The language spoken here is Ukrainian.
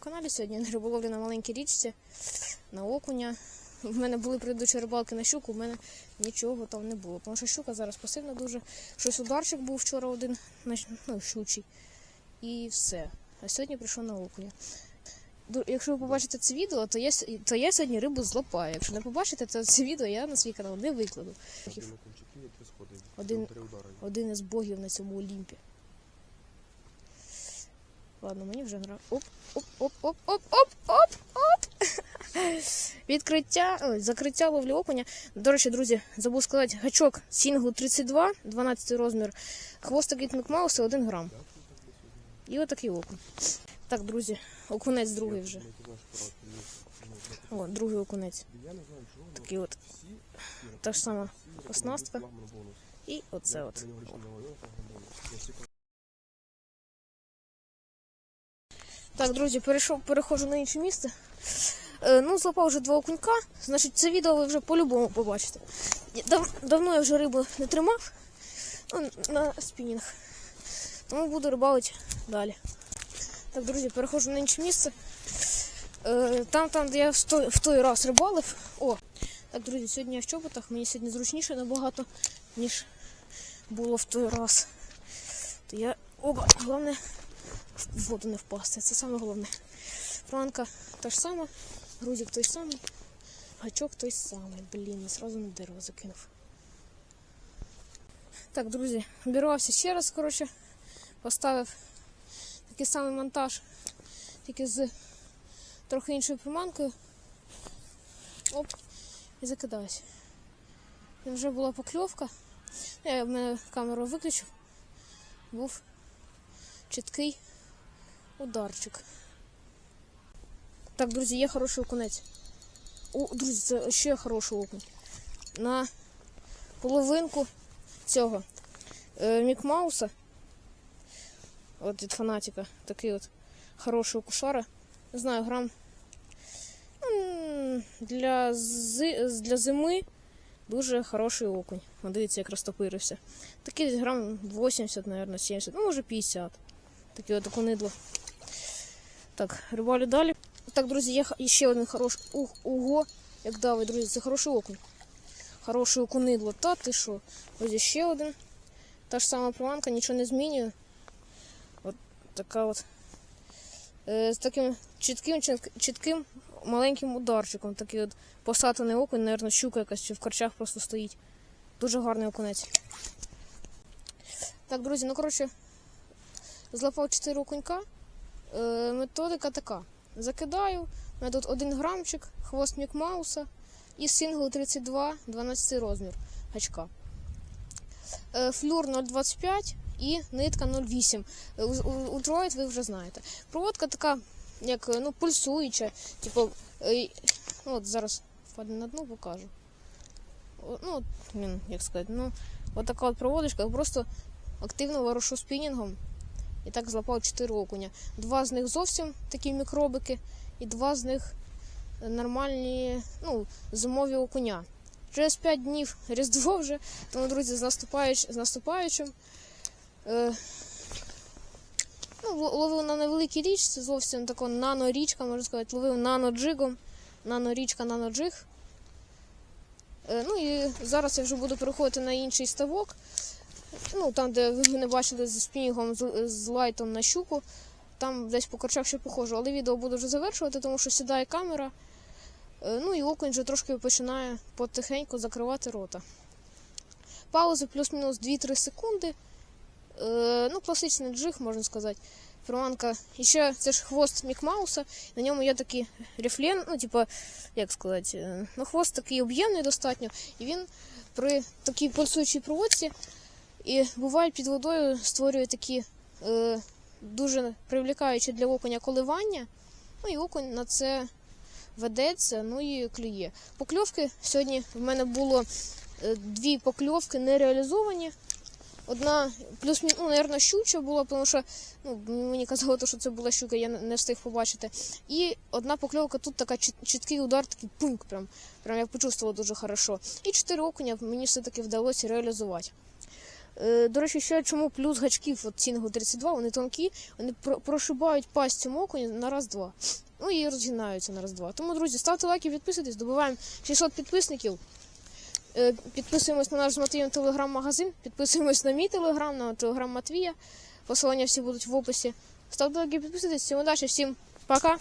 каналі. Сьогодні риболовлю на маленькій річці, на окуня. В мене були предыдущі рибалки на щуку, в мене нічого там не було. Тому що щука зараз пасивна дуже. Щось ударчик був вчора один, ну, щучий. І все. А сьогодні прийшов на окуня. Якщо ви побачите це відео, то я, то я сьогодні рибу злопаю. Якщо не побачите, то це відео я на свій канал не викладу. На. Один- Один із богів на цьому Олімпі. Ладно, мені вже нрав. Оп, оп, оп, оп, оп, оп, оп, оп. Відкриття, закриття ловлі окуня. До речі, друзі, забув сказати, гачок Сінгу 32, 12 розмір, хвостик від Мікмауса 1 грам. І отакий окунь. Так, друзі, окунець другий вже. О, другий окунець. Такий от. Та ж сама оснастка. І оце от. Так, друзі, перейшов, переходжу на інше місце. Е, ну, злопав вже два окунька. Значить, це відео ви вже по-любому побачите. Дав, давно я вже рибу не тримав ну, на спінінг. Тому буду рибалити далі. Так, друзі, переходжу на інше місце. Е, там, там, де я в той, в той раз рибалив. О, так, друзі, сьогодні я в чоботах. Мені сьогодні зручніше набагато, ніж було в той раз. То я. Оба, головне в воду не впасти. Це саме головне. Франка та ж сама, грузик той самий, гачок той самий. Блін, я сразу на дерево закинув. Так, друзі, обірвався ще раз, коротше, поставив такий самий монтаж, тільки з трохи іншою приманкою. Оп, і закидаюсь. Вже була покльовка. Я в мене камеру виключив. Був чіткий ударчик. Так, друзі, є хороший окунець. О, друзі, це ще хороший окунь. На половинку цього е, Мікмауса. От від фанатика. Такий от хороший окушара. Не знаю, грам. Для, зи, для зими дуже хороший окунь. О, дивіться, як розтопирився. Такий грам 80, мабуть, 70, ну може 50. Таке от окунидло. Так, рибалю далі. Так, друзі, є ще один хороший ух, ого, як давить, друзі, це хороший окунь. Хороше окунидло. Та ти що? Друзі, ще один. Та ж сама приманка, нічого не змінює. От така от. Е, з таким чітким, чітким маленьким ударчиком. Такий от посатаний окунь, мабуть, щука якась чи в корчах просто стоїть. Дуже гарний окунець. Так, друзі, ну коротше, злапав 4 окунька. Е, методика така. Закидаю. У мене тут 1 грамчик, хвост Мікмауса і сингл 32, 12 розмір гачка. Е, флюр 0,25 і нитка 0,8. Е, у- Ультrawide ви вже знаєте. Проводка така, як ну, пульсуюча. Типу, ну, от зараз впаде на дно, покажу. Ну, як сказати, ну, от от проводочка, просто активно ворошу спінінгом. І так злапав 4 окуня. Два з них зовсім такі мікробики, і два з них нормальні, ну, зимові окуня. Через 5 днів Різдво вже, тому, друзі, з, наступаючим, з наступаючим. Е, ну, ловив на невеликій річці, зовсім така нано-річка, можна сказати, ловив нано-джигом, нано-річка, нано-джиг. Е, ну і зараз я вже буду переходити на інший ставок. Ну, там, де ви не бачили з спінінгом, з, з лайтом на щуку. Там десь по корчах ще похожу, але відео буду вже завершувати, тому що сідає камера. Е, Ну і окунь вже трошки починає потихеньку закривати рота. Паузи плюс-мінус 2-3 секунди. Е, Ну, класичний джиг, можна сказати. Приманка. І ще це ж хвост Мікмауса. На ньому є такий рефлен, ну, типа, як сказати, е, ну, хвост такий об'ємний достатньо. І він при такій пульсуючій проводці і буває під водою створює такі е, дуже привлікаючі для окуня коливання. Ну і окунь на це ведеться, ну і клює. Покльовки сьогодні в мене було е, дві покльовки не реалізовані. Одна плюс ну, мабуть, щуча була, тому що ну, мені казали, що це була щука, я не встиг побачити. І одна покльовка тут така чіткий удар, такий пункт, прям, прям я почувствувала дуже хорошо. І чотири окуня мені все-таки вдалося реалізувати. Е, до речі, ще чому плюс гачків от Сінгл 32, вони тонкі, вони про- прошибають пасть цьому окуні на раз-два. Ну і розгинаються на раз-два. Тому, друзі, ставте лайки, підписуйтесь, добиваємо 600 підписників. Е, Підписуємось на наш з Матвієм телеграм-магазин, підписуємось на мій телеграм, на телеграм Матвія. Посилання всі будуть в описі. Ставте лайки, підписуйтесь. Всім удачі, всім пока!